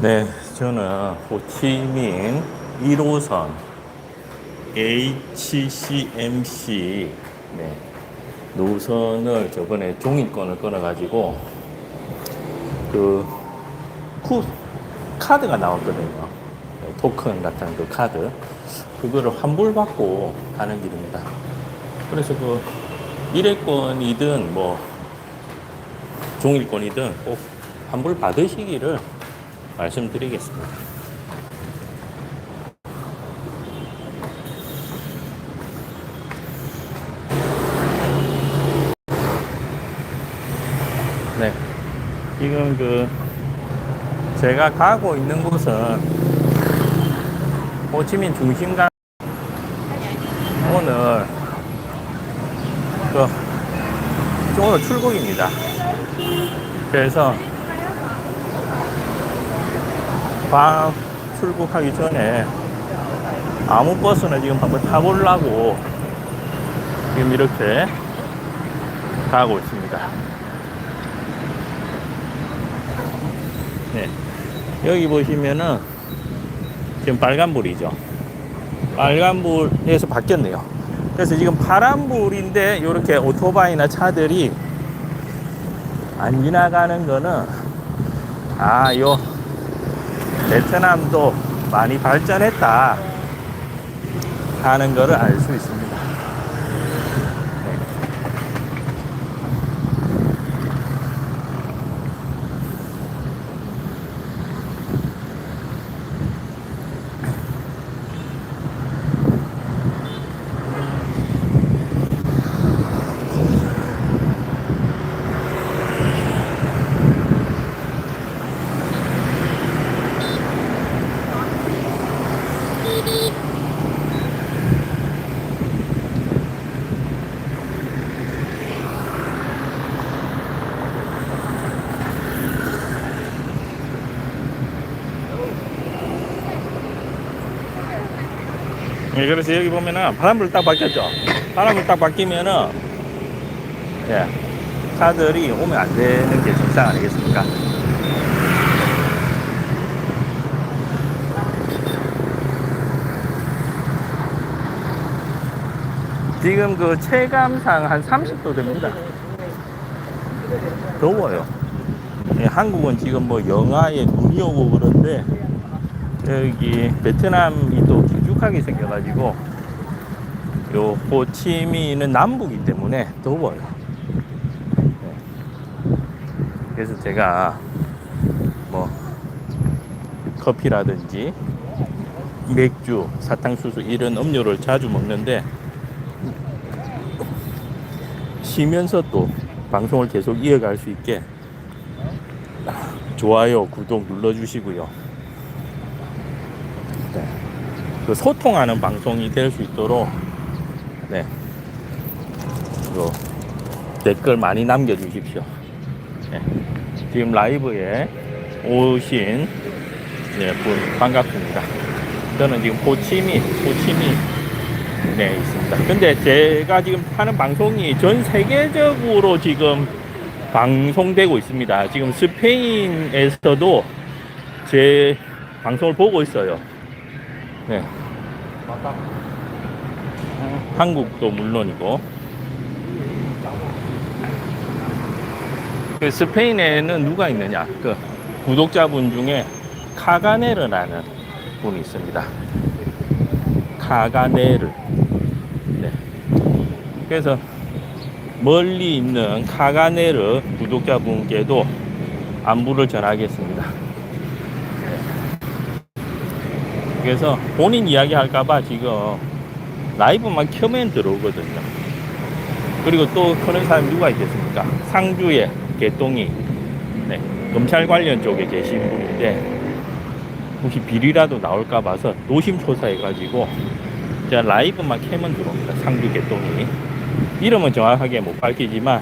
네, 저는 호치민 1호선 HCMC 네, 노선을 저번에 종이권을 끊어가지고 그 쿠, 카드가 나왔거든요. 네, 토큰 같은 그 카드. 그거를 환불받고 가는 길입니다. 그래서 그 일회권이든 뭐 종일권이든 꼭 환불 받으시기를 말씀드리겠습니다. 네. 지금 그 제가 가고 있는 곳은 호치민 중심가 오늘 그 오늘 출국입니다. 그래서 밤 출국하기 전에 아무 버스나 지금 한번 타보려고 지금 이렇게 가고 있습니다. 네. 여기 보시면은 지금 빨간불이죠. 빨간불에서 바뀌었네요. 그래서 지금 파란불인데 이렇게 오토바이나 차들이 안 지나가는 거는 아, 요 베트남도 많이 발전했다 하는 거를 알수 있습니다. 네. 예, 그래서 여기 보면은 바람불 딱 바뀌었죠. 바람불 딱 바뀌면은 예, 차들이 오면 안 되는 게 정상 아니겠습니까? 지금 그 체감상 한 30도 됩니다. 더워요. 예, 한국은 지금 뭐 영하에 눈이 오고 그런데 여기 베트남이 또 길쭉하게 생겨가지고 요 호치민은 남부기 때문에 더워요. 네. 그래서 제가 뭐 커피라든지 맥주, 사탕수수 이런 음료를 자주 먹는데 쉬면서 또 방송을 계속 이어갈 수 있게 좋아요, 구독 눌러주시고요. 네. 그 소통하는 방송이 될 수 있도록 네. 그 댓글 많이 남겨주십시오. 네. 지금 라이브에 오신 네, 분 반갑습니다. 저는 지금 호치민, 호치민 네 있습니다. 근데 제가 지금 하는 방송이 전 세계적으로 지금 방송되고 있습니다. 지금 스페인에서도 제 방송을 보고 있어요. 네. 한국도 물론이고. 그 스페인에는 누가 있느냐? 그 구독자분 중에 카가네르라는 분이 있습니다. 카가네르. 네. 그래서 멀리 있는 카가네르 구독자분께도 안부를 전하겠습니다. 그래서 본인 이야기 할까봐 지금 라이브만 켜면 들어오거든요. 그리고 또 그런 사람이 누가 있겠습니까? 상주에 개똥이 네, 검찰 관련 쪽에 계신 분인데 혹시 비리라도 나올까 봐서 노심초사해가지고 제가 라이브만 켜면 들어옵니다. 상주 개똥이 이름은 정확하게 못 밝히지만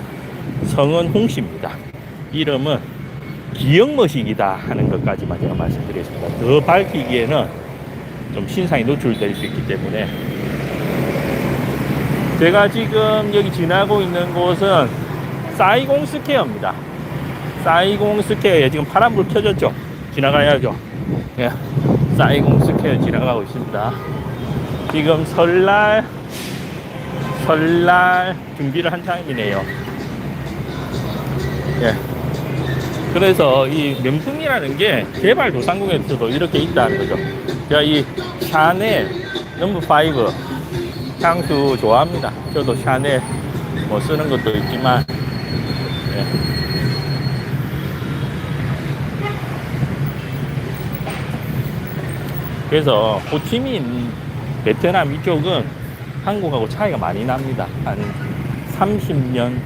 성은 홍씨입니다. 이름은 기영머식이다 하는 것까지만 제가 말씀드리겠습니다. 더 밝히기에는 좀 신상이 노출될 수 있기 때문에 제가 지금 여기 지나고 있는 곳은 사이공 스퀘어입니다. 사이공 스퀘어에 지금 파란불 켜졌죠? 지나가야죠. 예, 사이공 스퀘어 지나가고 있습니다. 지금 설날 설날 준비를 한창이네요. 예. 그래서 이 명품이라는 게 개발 도상국에서도 이렇게 있다는 거죠. 제가 이 샤넬 넘버 5 향수 좋아합니다. 저도 샤넬 뭐 쓰는 것도 있지만 예. 그래서 호치민 베트남 이쪽은 한국하고 차이가 많이 납니다. 한 30년.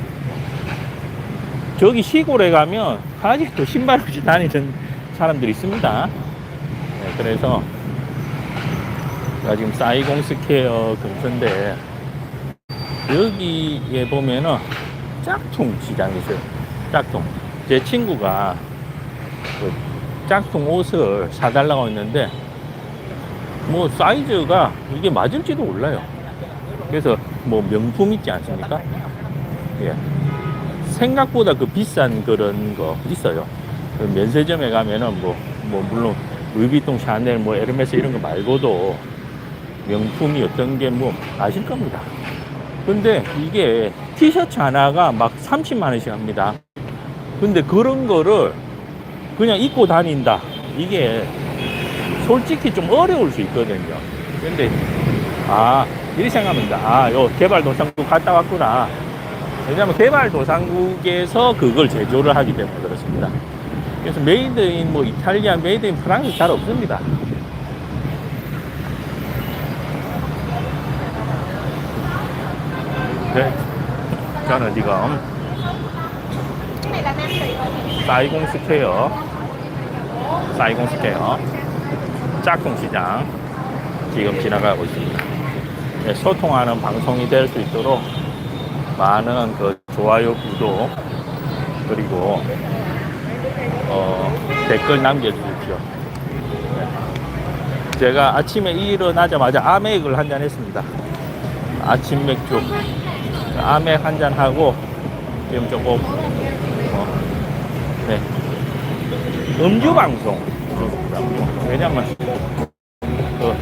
저기 시골에 가면 아직도 신발 없이 다니는 사람들이 있습니다. 네, 그래서 제가 지금 사이공 스퀘어 근처인데 여기에 보면은 짝퉁 시장이 있어요. 짝퉁. 제 친구가 그 짝퉁 옷을 사달라고 했는데 뭐 사이즈가 이게 맞을지도 몰라요. 그래서 뭐 명품 있지 않습니까? 예. 생각보다 그 비싼 그런 거 있어요. 그 면세점에 가면은 뭐, 뭐 물론 루이비통, 샤넬, 뭐 에르메스 이런 거 말고도 명품이 어떤 게 뭐 아실 겁니다. 근데 이게 티셔츠 하나가 막 30만 원씩 합니다. 근데 그런 거를 그냥 입고 다닌다. 이게 솔직히 좀 어려울 수 있거든요. 근데 아 이렇게 생각합니다. 아, 요 개발도상국 갔다 왔구나. 왜냐면 개발도상국에서 그걸 제조를 하기 때문에 그렇습니다. 그래서 메이드 인 뭐 이탈리아, 메이드 인 프랑스 잘 없습니다. 네, 저는 지금 rồi 사이공 스퀘어, 사이공 스퀘어 짝퉁 시장 지금 지나가고 있습니다. 네, 소통하는 방송이 될 수 있도록 많은 그 좋아요, 구독 그리고 어, 댓글 남겨주십시오. 네. 제가 아침에 일어나자마자 아메익을 한잔 했습니다. 아침 맥주 아메익 한잔 하고 지금 조금 어, 네. 음주 방송 왜냐면 그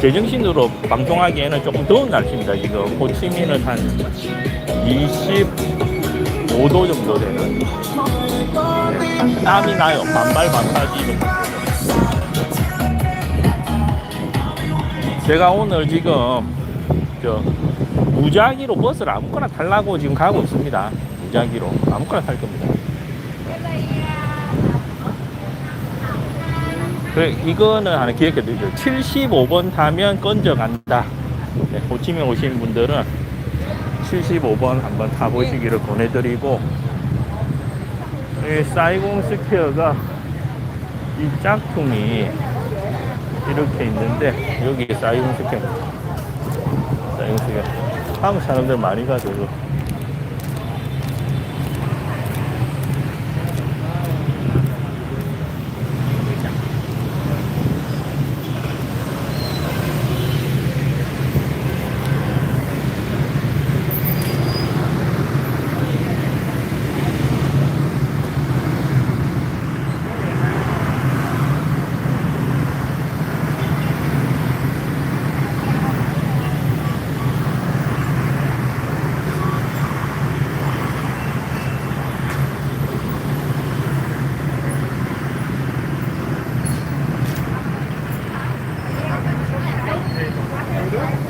제정신으로 방송하기에는 조금 더운 날씨입니다. 지금 호치민은 한 25도 정도 되는 네. 땀이 나요. 반발 반바지. 제가 오늘 지금 저 무작위로 버스를 아무거나 타려고 지금 가고 있습니다. 무작위로 아무거나 탈 겁니다. 그래, 이거는 하나 기억해 두죠. 75번 타면 건져 간다. 네, 호치민 오신 분들은 75번 한번 타보시기를 권해드리고, 이 사이공 스퀘어가 이 짝퉁이 이렇게 있는데, 여기 사이공 스퀘어. 사이공 스퀘어. 한국 사람들 많이 가죠. 이거.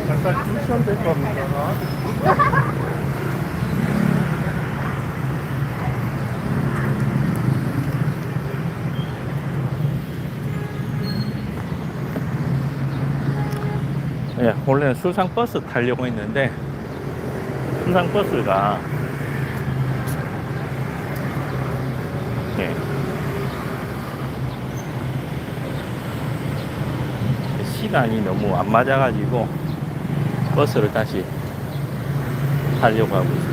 잠깐 주시면 될 겁니다. 예, 원래는 수상버스 타려고 했는데 수상버스가 예, 시간이 너무 안 맞아가지고 버스를 다시 타려고 하고 있습니다.